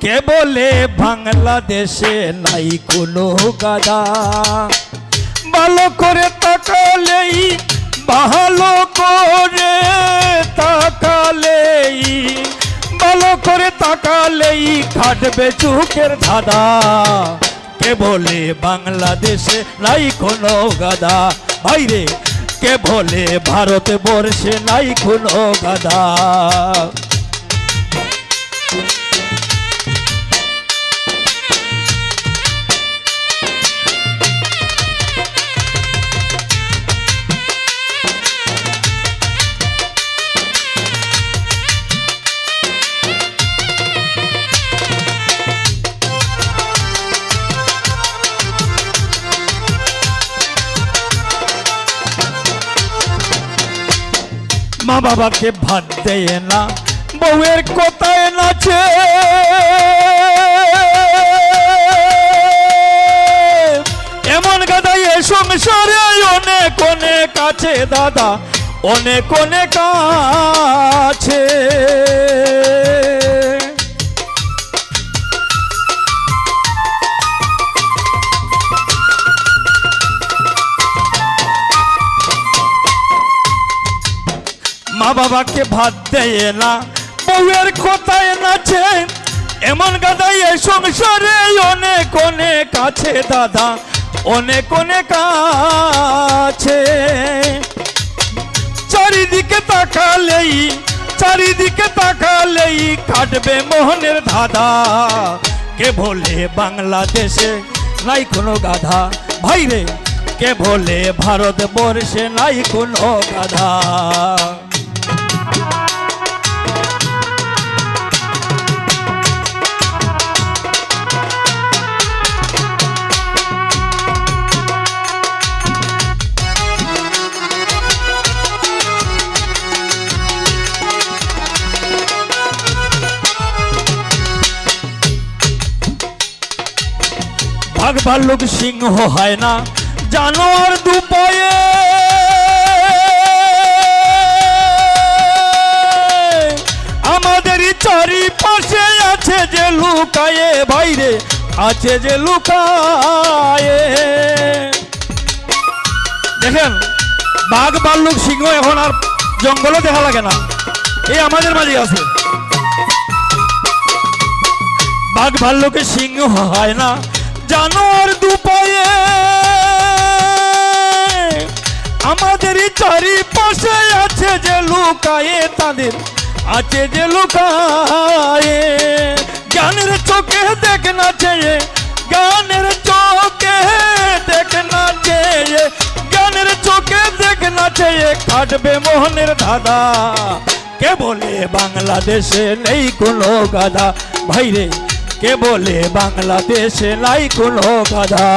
কে বলে বাংলাদেশে নাই কোনো গাদা? ভালো করে তাকালেই, ভালো করে তাকালেই, ভালো করে তাকালেই কাটবে চুকের ধাঁধা। কে বলে বাংলাদেশে নাই কোনো গাদা? বাইরে কে বলে ভারতে বর্ষে নাই কোনো গাদা? বাবাকে ভাত দেয় না, বউয়ের কোথায় নাচে। এমন গাদাই সংসারে অনেক অনেক আছে দাদা, অনেক অনেক আছে। মা বাবাকে ভাত দেয় না, বউয়ের কোথায় নাচে। এমন গাদাই এই সংসারে অনেক অনেক আছে দাদা, অনেক অনেক আছে। চারিদিকে তাকালেই চারিদিকে তাকালেই কাটবে মোহনের ধাঁধা। কে বলে বাংলাদেশে নাই কোনো গাধা? ভাইরে, কে বলে ভারত বর্ষে নাই কোনো গাধা? বাঘ ভাল্লুক সিংহ হয় না। জানোয়ার দুপায়ে। আমাদেরই চারিপাশে আছে যে লুকায়ে, বাইরে আছে যে লুকায়ে। দেখেন, বাঘ, ভাল্লুক, সিংহ এখন আর জঙ্গলে দেখা লাগে না। এই আমাদের মাঝে আছে। বাঘ ভাল্লুকের সিংহ হয় না। জানোয়ার দুপায়ে। আমাদেরই চারিপাশে আছে যে লুকায়ে, তাদের আছে যে লুকায়ে। জ্ঞানের চোখে দেখ না চেয়ে জ্ঞানের চোখে দেখ না চেয়ে। জ্ঞানের চোখে দেখ না চেয়ে কাটবে মোহনের ধাঁধা। কে বলে বাংলাদেশে নেই কোনো গাধা? ভাইরে কে বলে বাংলাদেশে নাই কোনো গাধা?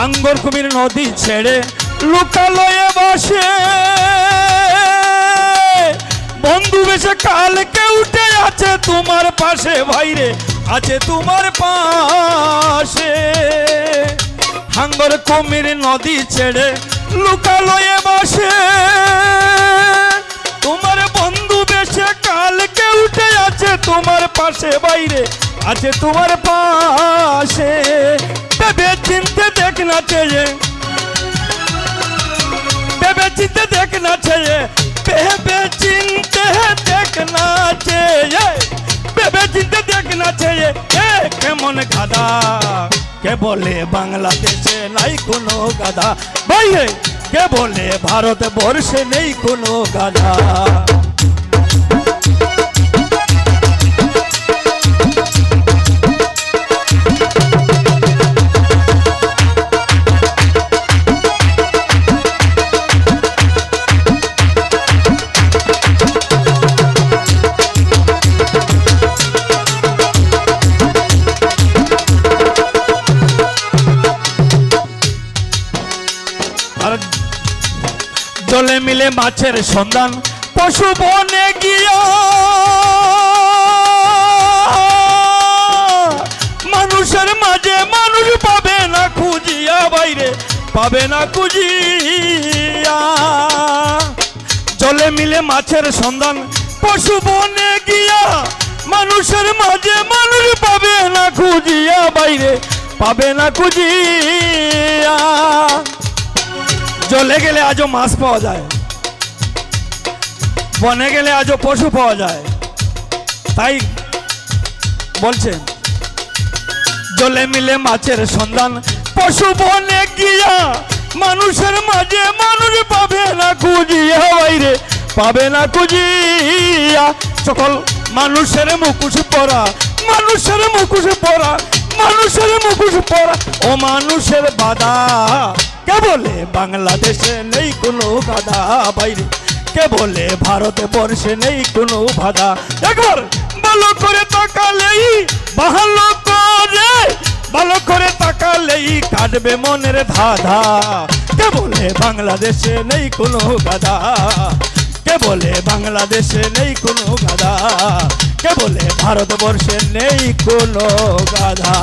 হাঙ্গর কুমির নদী ছেড়ে লুকালয়ে বসে। বন্ধু বেশে কালকে উঠে আছে তোমার পাশে, ভাইরে, আছে তোমার পাশে। হাঙ্গর কুমির নদী ছেড়ে লুকালয়ে বসে। তোমার বন্ধু বেশে কালকে উঠে আছে তোমার পাশে বাইরে আছে তোমার পাশে। না ভেবে চিনতে দেখ না চেয়ে ভেবে চিনতে দেখ না চেয়ে ভেবে চিনতে দেখ না চেয়ে এ কেমন গাদা কে বলে বাংলাদেশে নাই কোনো গাদা বাইরে কে বলে ভারত বর্ষে নেই কোনো গাদা মিলে মাছের সন্ধান, পশু বনে গিয়া। মানুষের মাঝে মানুষ পাবে না খুঁজিয়া বাইরে, পাবে না খুঁজিয়া। জলে মিলে মাছের সন্ধান, পশু বনে গিয়া। মানুষের মাঝে মানুষ পাবে না খুঁজিয়া বাইরে, পাবে না খুঁজিয়া। জলে গেলে আজও মাছ পাওয়া যায়। বনে গেলে আজও পশু পাওয়া যায়। তাই বলছে জলে মিলে মাছের সন্ধান, পশু বনে গিয়া মানুষের মাঝে মানুষ পাবে না খুঁজিয়া বাইরে, পাবে না খুঁজিয়া। সকল মানুষের মুখোশ পরা, মানুষের মুখোশ পরা মানুষের মুখোশ পরা ও মানুষের বাধা। কে বলে বাংলাদেশে নেই কোনো গাধা বাইরে? কে বলে ভারতে বর্ষে নেই কোনো বাধা? একবার ভালো করে তাকালেই, ভালো করে ভালো করে তাকালেই কাটবে মনের ধাঁধা। কে বলে বাংলাদেশে নেই কোনো গাধা কে বলে বাংলাদেশে নেই কোনো গাধা কে বলে ভারতবর্ষে নেই কোনো গাধা।